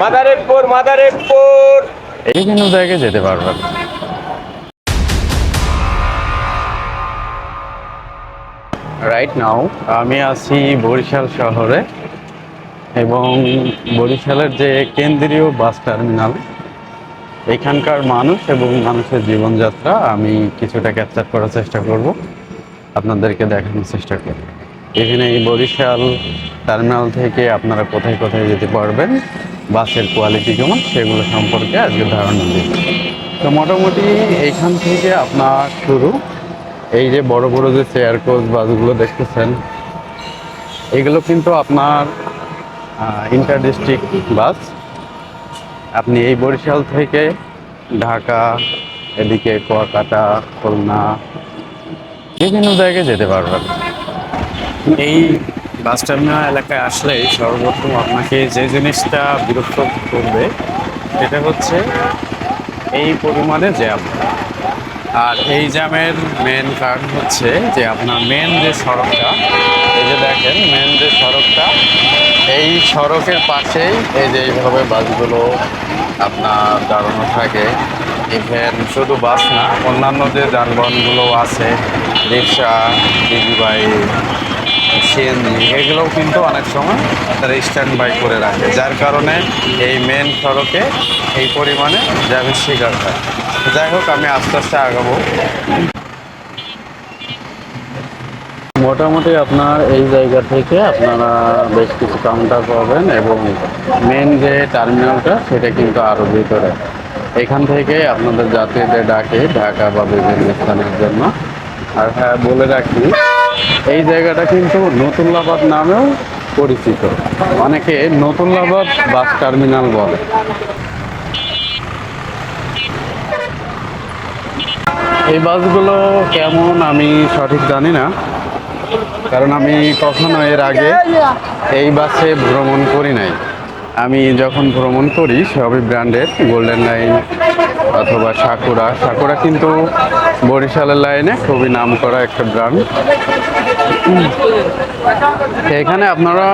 মাদারীপুর মাদারীপুর। বিভিন্ন জায়গায় যেতে পারবেন। রাইট নাও আমি আছি বরিশাল শহরে এবং বরিশালের যে কেন্দ্রীয় বাস টার্মিনাল এখানকার মানুষ এবং মানুষের জীবনযাত্রা আমি কিছুটা ক্যাপচার করার চেষ্টা করব। আপনাদেরকে দেখানোর চেষ্টা করব। এখানে এই বরিশাল টার্মিনাল থেকে আপনারা কোথায় কোথায় যেতে পারবেন বাসের কোয়ালিটি কেমন সেগুলো সম্পর্কে আজকে ধারণা দিই। তো মোটামুটি এইখান থেকে আপনার শুরু। এই যে বড় বড় যে চেয়ার কোচ বাসগুলো দেখতেছেন, এগুলো কিন্তু আপনার ইন্টার ডিস্ট্রিক্ট বাস। আপনি এই বরিশাল থেকে ঢাকা, এদিকে কুয়াকাটা, খুলনা, বিভিন্ন জায়গায় যেতে পারবেন। এই বাস টার্মিনাল এলাকায় আসলে সর্বপ্রথম আপনাকে যে জিনিসটা বিরক্ত করবে, সেটা হচ্ছে এই পরিমাণে জ্যাম। আর এই জ্যামের মেন কারণ হচ্ছে যে আপনার মেন যে সড়কটা, এই যে দেখেন মেন যে সড়কটা, এই সড়কের পাশেই এই যে এইভাবে বাসগুলো আপনার দাঁড়ানো থাকে। ইভেন শুধু বাস না, অন্যান্য যে যানবাহনগুলো আছে, রিক্সা দিদি বাইক সিএনজি এগুলোও কিন্তু অনেক সময় তারা স্ট্যান্ড বাই করে রাখে। যার কারণে এই মেন সড়কে এই পরিমাণে জ্যামের শিকার হয়। যাই হোক, আমি আস্তে আস্তে আগাবো। মোটামুটি আপনার এই জায়গা থেকে আপনারা বেশ কিছু কাউন্টার পাবেন এবং মেন যে টার্মিনালটা সেটা কিন্তু আরও ভিতরে। এখান থেকে আপনাদের যাত্রীদের ডাকে ঢাকা বা বিভিন্ন স্থানের জন্য। আর হ্যাঁ বলে রাখি এই জায়গাটা কিন্তু নতুন নতুল্লাবাদ নামেও পরিচিত। অনেকে নতুন নতুল্লাবাদ বাস টার্মিনাল বলে। এই বাসগুলো কেমন আমি সঠিক জানি না, কারণ আমি কখনো এর আগে এই বাসে ভ্রমণ করি নাই। আমি যখন ভ্রমণ করি, সবই ব্র্যান্ডের গোল্ডেন লাইন অথবা সাকুরা সাকুরা কিন্তু বরিশালের লাইনে খুবই নাম করা একটা ব্র্যান্ড এখানে আপনারা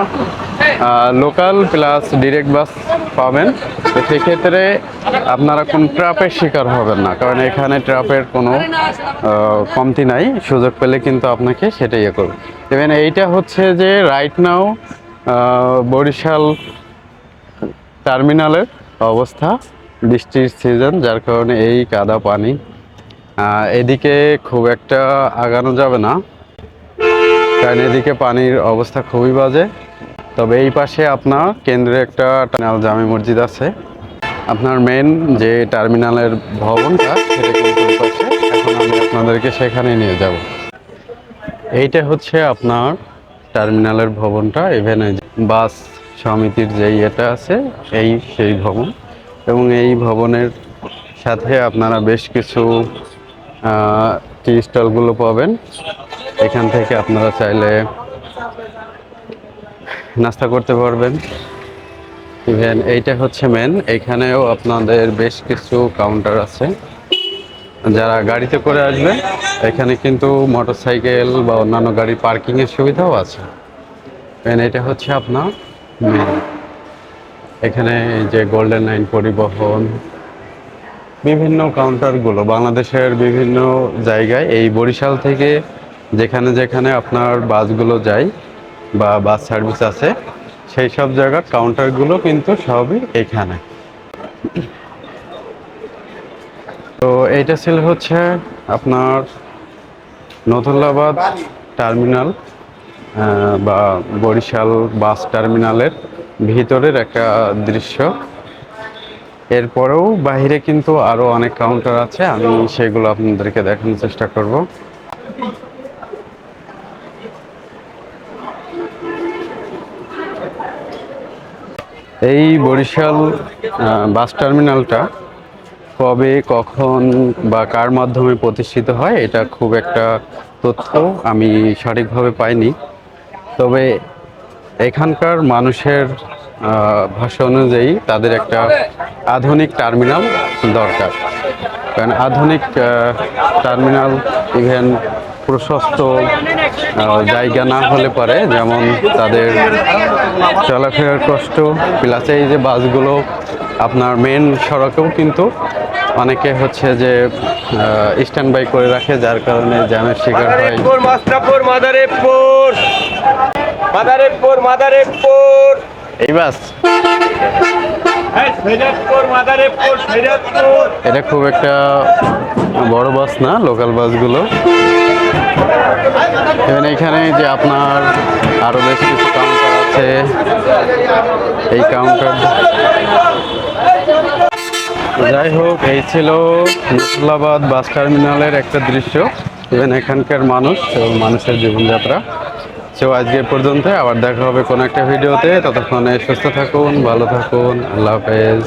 লোকাল প্লাস ডিরেক্ট বাস পাবেন। তো সেক্ষেত্রে আপনারা কোন ট্রাপের শিকার হবেন না, কারণ এখানে ট্রাপের কোনো কমতি নাই। সুযোগ পেলে কিন্তু আপনাকে সেটাই ইয়ে করবে। ইভেন এইটা হচ্ছে যে রাইট নাও বরিশাল টার্মিনালের অবস্থা, বৃষ্টির সিজন যার কারণে এই কাদা পানি। এদিকে খুব একটা আগানো যাবে না। কারণ এদিকে পানির অবস্থা খুবই বাজে। তবে এই পাশে আপনার কেন্দ্রে একটা টার্মিনাল জামে মসজিদ আছে। আপনার মেন যে টার্মিনালের ভবনটা, সেটা কিন্তু পাশে। এখন আমি আপনাদেরকে সেখানে নিয়ে যাব। এইটা হচ্ছে আপনার টার্মিনালের ভবনটা ইভেন বাস সমিতির যে ইয়েটা আছে, এই সেই ভবন। এবং এই ভবনের সাথে আপনারা বেশ কিছু টি স্টলগুলো পাবেন। এখান থেকে আপনারা চাইলে নাস্তা করতে পারবেন। ইভেন এইটা হচ্ছে মেন এখানেও আপনাদের বেশ কিছু কাউন্টার আছে। যারা গাড়িতে করে আসবে, এখানে কিন্তু মোটরসাইকেল বা অন্যান্য গাড়ি পার্কিংয়ের সুবিধাও আছে। এটা হচ্ছে আপনার এখানে যে গোল্ডেন লাইন পরিবহন, বিভিন্ন কাউন্টারগুলো বাংলাদেশের বিভিন্ন জায়গায় এই বরিশাল থেকে যেখানে যেখানে আপনার বাসগুলো যায় বা বাস সার্ভিস আছে, সেই সব জায়গার কাউন্টারগুলো কিন্তু সবই এখানে। তো এইটা ছিল হচ্ছে আপনার নতুল্লাবাদ টার্মিনাল। বা বরিশাল বাস টার্মিনালের ভিতরের একটা দৃশ্য। এরপরেও বাইরে কিন্তু আরও অনেক কাউন্টার আছে, আমি সেগুলো আপনাদেরকে দেখানোর চেষ্টা করব। এই বরিশাল বাস টার্মিনালটা কবে, কখন বা কার মাধ্যমে প্রতিষ্ঠিত হয়, এটা খুব একটা তথ্য আমি সঠিকভাবে পাইনি। তবে এখানকার মানুষের ভাষা অনুযায়ী তাদের একটা আধুনিক টার্মিনাল দরকার। কারণ আধুনিক টার্মিনাল ইভেন প্রশস্ত জায়গা না হলে পারে, যেমন তাদের চলাফেরার কষ্ট, প্লাস এই যে বাসগুলো আপনার মেন সড়কেও কিন্তু অনেকে হচ্ছে যে স্ট্যান্ড বাই করে রাখে যার কারণে জ্যামের শিকার হয়। মাদারীপুর মাস্টারপুর মাদারীপুর। মাদারীপুর মাদারীপুর। এই বাস। এটা খুব একটা বড় বাস না লোকাল বাসগুলো? এখানে যে আপনার আরও বেশ কিছু কাউন্টার আছে এই কাউন্টার যাই হোক, এই ছিল মুসলাবাদ বাস টার্মিনালের একটা দৃশ্য ইভেন এখানকার মানুষ এবং মানুষের জীবনযাত্রা। সো আজকে পর্যন্ত আবার দেখা হবে কোনো একটা ভিডিওতে। ততক্ষণে সুস্থ থাকুন, ভালো থাকুন, আল্লাহ হাফেজ।